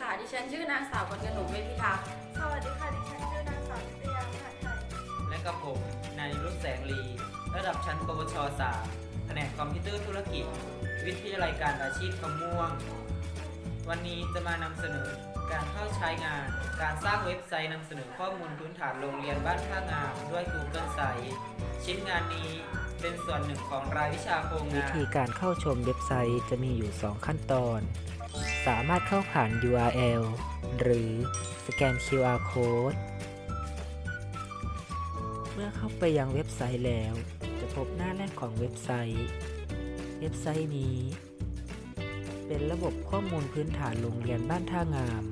ค่ะ ดิฉันชื่อนางสาวกนกนกเวทพิทักษ์สวัสดีค่ะ ดิฉันชื่อนางสาวนิตยามหาไทยและกับผมนายรุ่แสงลี ระดับชั้นปวช3แผนกคอมพิวเตอร์ธุรกิจ วิทยาลัยการอาชีพคำม่วง วันนี้จะมานำเสนอการเข้าใช้งาน การสร้างเว็บไซต์นำเสนอข้อมูลพื้นฐานโรงเรียนบ้านท่างามด้วย Google Site ชิ้นงานนี้เป็นส่วนหนึ่งของรายวิชาโครงวิงานธีการเข้าชมเว็บไซต์จะมีอยู่ 2 ขั้นตอน สามารถเข้าผ่าน URL หรือสแกน QR Code เมื่อเข้าไปยังเว็บไซต์แล้ว จะพบหน้าแรกของเว็บไซต์ เว็บไซต์นี้ เป็นระบบข้อมูลพื้นฐานโรงเรียนบ้านท่างาม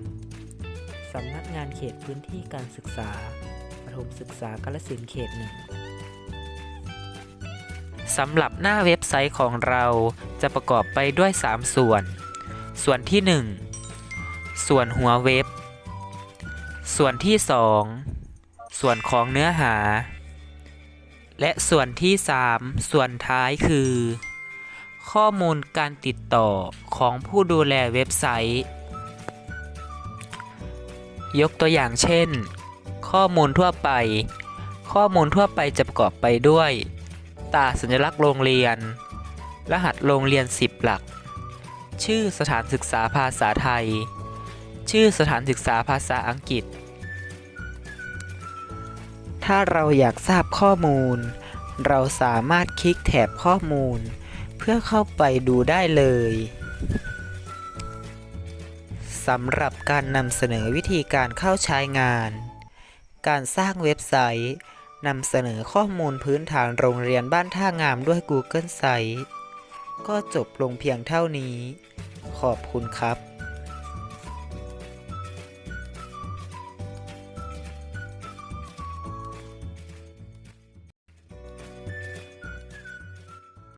สำนักงานเขตพื้นที่การศึกษาประถมศึกษากาลสินเขตหนึ่งสำหรับหน้าเว็บไซต์ของเราจะประกอบไปด้วย 3 ส่วน ส่วนที่ 1 ส่วนหัวเว็บ ส่วนที่ 2 ส่วนของเนื้อหา และส่วนที่ 3 ส่วนท้ายคือ ข้อมูลการติดต่อของผู้ดูแลเว็บไซต์ ยกตัวอย่างเช่น ข้อมูลทั่วไป ข้อมูลทั่วไปจะประกอบไปด้วย ตาสัญลักษณ์โรงเรียน รหัสโรงเรียน 10 หลัก ชื่อสถานศึกษาภาษาไทย ชื่อสถานศึกษาภาษาอังกฤษ ถ้าเราอยากทราบข้อมูล เราสามารถคลิกแถบข้อมูล เพื่อเข้าไปดูได้เลยสำหรับการนำเสนอวิธีการเข้าใช้งาน การสร้างเว็บไซต์นำเสนอข้อมูลพื้นฐานโรงเรียนบ้านท่างามด้วย Google Site ก็จบลงเพียงเท่านี้ ขอบคุณครับ